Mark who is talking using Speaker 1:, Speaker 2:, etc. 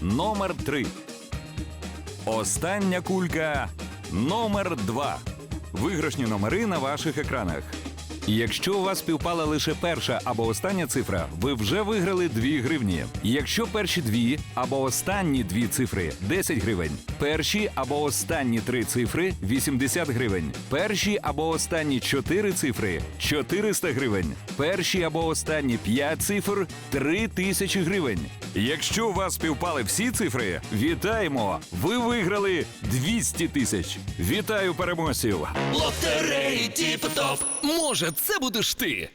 Speaker 1: Номер 3. Остання кулька номер 2. Виграшні номери на ваших екранах. Якщо у вас співпала лише перша або остання цифра, ви вже виграли 2 гривні. Якщо перші дві або останні дві цифри 10 гривень, перші або останні три цифри 80 гривень, перші або останні чотири цифри 400 гривень, перші або останні п'ять цифр 3000 гривень. Якщо у вас співпали всі цифри, вітаємо! Ви виграли 200 тисяч. Вітаю переможців!
Speaker 2: Лотереї тіп-топ. Може, це будеш ти.